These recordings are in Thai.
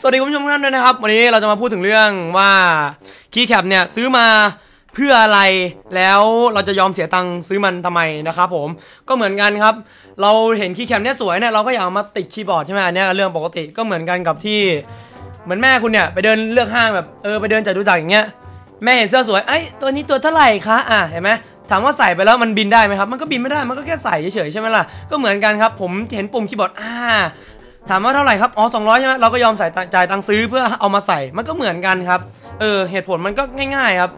สวัสดีคุณผู้ชมทุกท่านด้วยนะครับ วันนี้เราจะมาพูดถึงเรื่องว่าคีย์แคปเนี่ยซื้อมาเพื่ออะไรแล้วเราจะยอมเสียตังค์ซื้อมันทำไมนะครับผมก็เหมือนกันครับ เราเห็นคีย์แคปเนี่ยสวยเนี่ยเราก็อยากเอามาติดคีย์บอร์ดใช่ไหมอันเนี้ยเรื่องปกติก็เหมือนกันกับที่ เหมือนแม่คุณเนี่ยไปเดินเลือกห้างแบบเออไปเดินจัดดูจักอย่างเงี้ยแม่เห็นเสื้อสวยไอ้ตัวนี้ตัวเท่าไหร่คะอะเห็นไหมถามว่าใส่ไปแล้วมันบินได้ไหมครับ มันก็บินไม่ได้ มันก็แค่ใส่เฉยๆใช่ไหมล่ะ ก็เหมือนกันครับ ผมเห็นปุ่มคีย์บอร์ดอ่า ถามว่าเท่าไหร่ครับ อ๋อ 200 ใช่ไหมเราก็ยอมใส่จ่ายตังค์ซื้อเพื่อเอามาใส่ มันก็เหมือนกันครับ เออ เหตุผลมันก็ง่ายๆครับ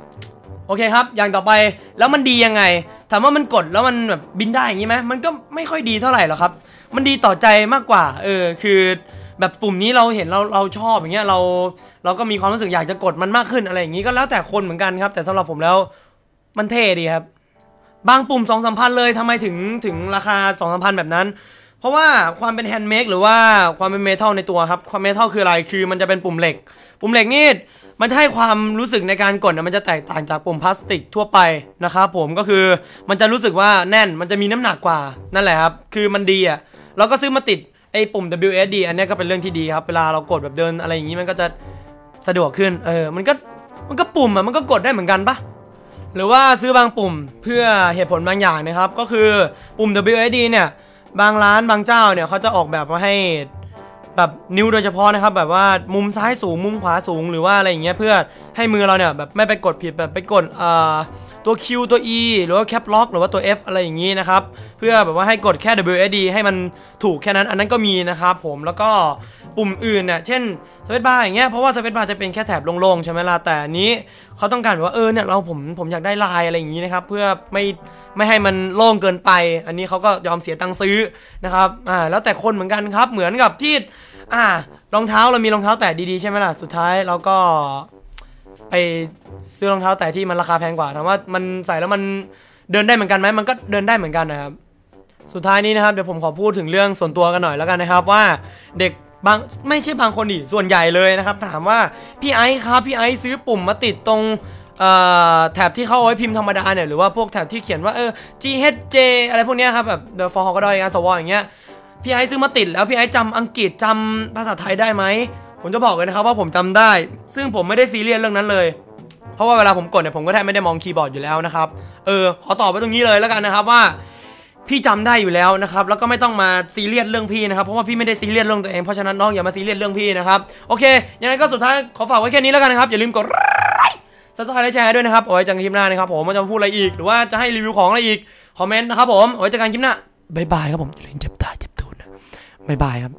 โอเคครับ อย่างต่อไป แล้วมันดียังไง ถามว่ามันกดแล้วมันแบบบินได้อย่างนี้ไหมมันก็ไม่ค่อยดีเท่าไหร่หรอกครับ มันดีต่อใจมากกว่า เออ คือแบบปุ่มนี้เราเห็นเราเราชอบอย่างเงี้ยเราเราก็มีความรู้สึกอยากจะกดมันมากขึ้นอะไรอย่างงี้ก็แล้วแต่คนเหมือนกันครับ แต่สำหรับผมแล้วมันเท่ดีครับ บางปุ่ม2 3 0 0พันเลยทำไมถึงถึงราคา2 3 0 0พันแบบนั้น เพราะว่าความเป็นแฮนด์เมดหรือว่าความเป็นเมทัลในตัวครับ ความเมทัลคืออะไรคือมันจะเป็นปุ่มเหล็ก ปุ่มเหล็กนี่มันจะให้ความรู้สึกในการกดนะมันจะแตกต่างจากปุ่มพลาสติกทั่วไปนะครับผมก็คือมันจะรู้สึกว่าแน่นมันจะมีน้ำหนักกว่านั่นแหละครับคือมันดีอะเราก็ซื้อมาติดไอ้ปุ่ม WSD อันนี้ก็เป็นเรื่องที่ดีครับ เวลาเรากดแบบเดินอะไรอย่างงี้มันก็จะสะดวกขึ้น เออ มันก็ มันก็ปุ่มอะ มันก็กดได้เหมือนกันปะหรือว่าซื้อบางปุ่มเพื่อเหตุผลบางอย่างนะครับ ก็คือปุ่ม WSD เนี่ย บางร้านบางเจ้าเนี่ยเขาจะออกแบบมาให้แบบนิ้วโดยเฉพาะนะครับแบบว่ามุมซ้ายสูงมุมขวาสูงหรือว่าอะไรอย่างเงี้ยเพื่อให้มือเราเนี่ยแบบไม่ไปกดผิดแบบไปกดอ่อ ตัว Q ตัว E หรือว่า Cap Lock หรือว่าตัว F อะไรอย่างงี้นะครับ เพื่อแบบว่าให้กดแค่ WSD ให้มันถูกแค่นั้น อันนั้นก็มีนะครับผมแล้วก็ปุ่มอื่นเนี่ยเช่นสเปซบาร์อย่างเงี้ยเพราะว่าสเปซบาร์จะเป็นแค่แถบโล่งๆใช่ไหมล่ะแต่อันนี้เขาต้องการแบบว่าเออเนี่ยเราผมผมอยากได้ลายอะไรอย่างงี้นะครับเพื่อไม่ไม่ให้มันโล่งเกินไป อันนี้เขาก็ยอมเสียตังค์ซื้อนะครับอ่าแล้วแต่คนเหมือนกันครับเหมือนกับที่อ่ารองเท้าเรามีรองเท้าแตะดีๆใช่ไหมล่ะสุดท้ายเราก็ ไปซื้อรองเท้าแตะที่มันราคาแพงกว่าถามว่ามันใส่แล้วมันเดินได้เหมือนกันไหมมันก็เดินได้เหมือนกันนะครับ สุดท้ายนี้นะครับเดี๋ยวผมขอพูดถึงเรื่องส่วนตัวกันหน่อยแล้วกันนะครับว่าเด็กบางไม่ใช่บางคนดิส่วนใหญ่เลยนะครับ ถามว่าพี่ไอซ์ครับพี่ไอซ์ซื้อปุ่มมาติดตรงแถบที่เขาเอาไว้พิมพ์ธรรมดาเนี่ยหรือว่าพวกแถบที่เขียนว่าเออ GHJ อะไรพวกเนี้ยครับแบบ The For Hawk ก็ได้งานสวอย่างเงี้ยพี่ไอซ์ซื้อมาติดแล้วพี่ไอซ์จำอังกฤษจำภาษาไทยได้ไหม ผมจะบอกเลยนะครับว่าผมจำได้ ซึ่งผมไม่ได้ซีเรียสเรื่องนั้นเลย เพราะว่าเวลาผมกดเนี่ยผมก็แทบไม่ได้มองคีย์บอร์ดอยู่แล้วนะครับ เออ ขอตอบไว้ตรงนี้เลยแล้วกันนะครับว่า พี่จำได้อยู่แล้วนะครับ แล้วก็ไม่ต้องมาซีเรียสเรื่องพี่นะครับ เพราะว่าพี่ไม่ได้ซีเรียสเรื่องตัวเอง เพราะฉะนั้นน้องอย่ามาซีเรียสเรื่องพี่นะครับ โอเค ยังไงก็สุดท้ายขอฝากไว้แค่นี้แล้วกันนะครับ อย่าลืมกดไลค์ซับสไครต์และแชร์ด้วยนะครับเอาไว้เจอกันคลิปหน้านะครับผมว่าจะพูดอะไรอีก หรือว่าจะให้รีวิวของอะไรอีก คอมเมนต์นะครับผมเอาไว้เจอกันคลิปหน้าบ๊ายบายครับผมอย่าลืมเจ็บตาเจ็บตูนนะบ๊ายบายครับ